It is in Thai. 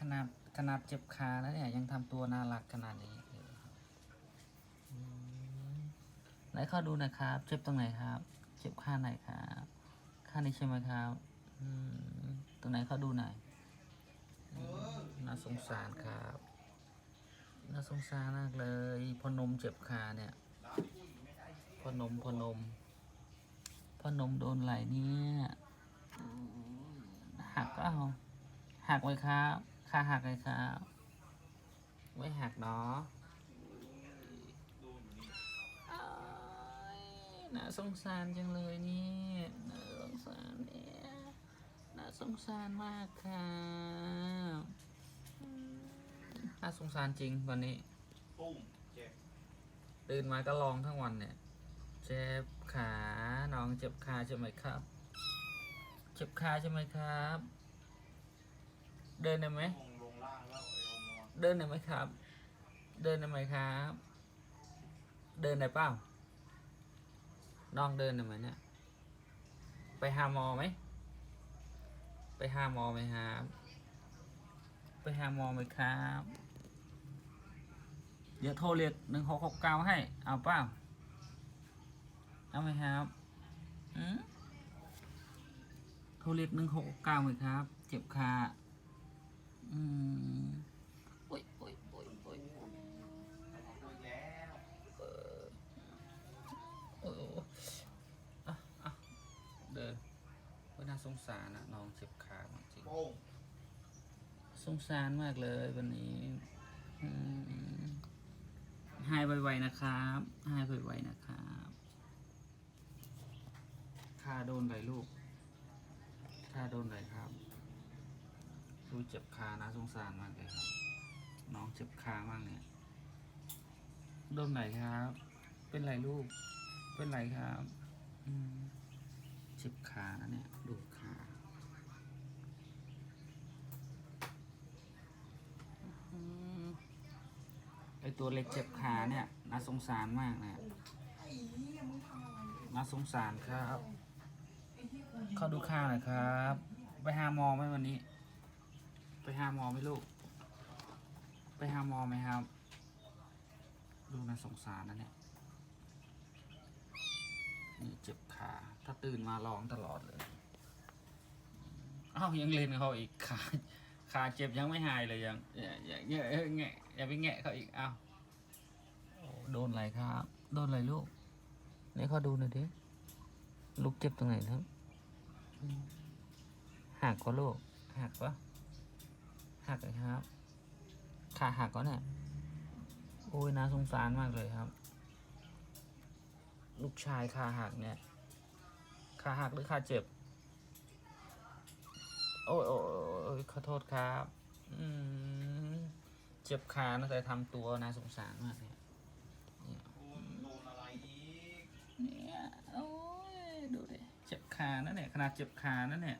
ขนาดขนาดเจ็บขาแล้วเนี่ยยังทำตัวน่ารักขนาดนี้เลยครับไหนขอดูนะครับ เจ็บตรงไหนครับ เจ็บข้างไหนครับข้างนี้ใช่ไหมครับตรงไหนขอดูหน่อยน่าสงสารครับ น่าสงสารมากเลยพอนมเจ็บขาเนี่ยพอนมพอนมพอนมโดนไหลเนี่ยหักก็เอาหักไว้ครับ ขาหักเลยครับไม่หักเนาะอ้ายน่าสงสารจังเลยนี่น่าสงสารเนี่ยน่าสงสารมากครับน่าสงสารจริงวันนี้ตื่นมาก็ร้องทั้งวันเนี่ย เจ็บขา น้องเจ็บขาใช่ไหมครับ เจ็บขาใช่ไหมครับ เดินได้ไหมเดินได้ไหมครับ เดินได้ไหมครับ เดินได้เปล่าน้องเดินได้ไหมเนี่ยไปหาหมอไหมไปหาหมอไหมครับ ไปหาหมอไหมครับ เดี๋ยวโทรเรียกหนึ่งหกหกเก้าให้ เอาเปล่าเอาไหมครับอืมโทรเรียกหนึ่งหกเก้าไหมครับ เจ็บขา อืมโอ้ยโอ้ยโอ้ยโอ้ยโอ้ยเอาอีกแล้วโอ้ยโอ้ยอะอะเดินว่าน่าสงสารนะน้องเจ็บขาจริงปุ้มสงสารมากเลยวันนี้อืมหายไวๆนะครับหายไวๆนะครับข้าโดนไหลลูกข้าโดนไหลครับ ดูเจ็บขานะสงสารมากเลยครับ น้องเจ็บขามากเนี่ยโดนไหลครับ เป็นไรลูก เป็นไรครับอืมเจ็บขานะเนี่ย ดูขาอืมไอตัวเล็กเจ็บขาเนี่ยน่าสงสารมากนะน่าสงสารครับ เขาดูข้าวหน่อยครับ ไปหาหมอไหมวันนี้ไป หาหมอไหมลูก ไปหาหมอไหมครับ ดูน่าสงสารนะเนี่ย นี่เจ็บขา ถ้าตื่นมาร้องตลอดเลย อ้าวยังเล่นเขาอีกขาขาเจ็บยังไม่หายเลยยังอย่าอย่าอย่าเอ้ยแงะอย่าไปแงะเขาอีกอ้าวโดนอะไรครับ โดนอะไรลูกนี่เขาดูหน่อยดิลูกเจ็บตรงไหนครับหักก็ลูกหักปะ หักเลยครับ ขาหักก็เนี่ยโอ้ยน่าสงสารมากเลยครับ ลูกชายขาหักเนี่ย ขาหักหรือขาเจ็บ โอ้ยโอ้ยขอโทษครับอืมเจ็บขานะแต่ทำตัวน่าสงสารมากเนี่ยเนี่ยโอ้ยดูดิเจ็บขานะเนี่ยขนาดเจ็บขานะเนี่ย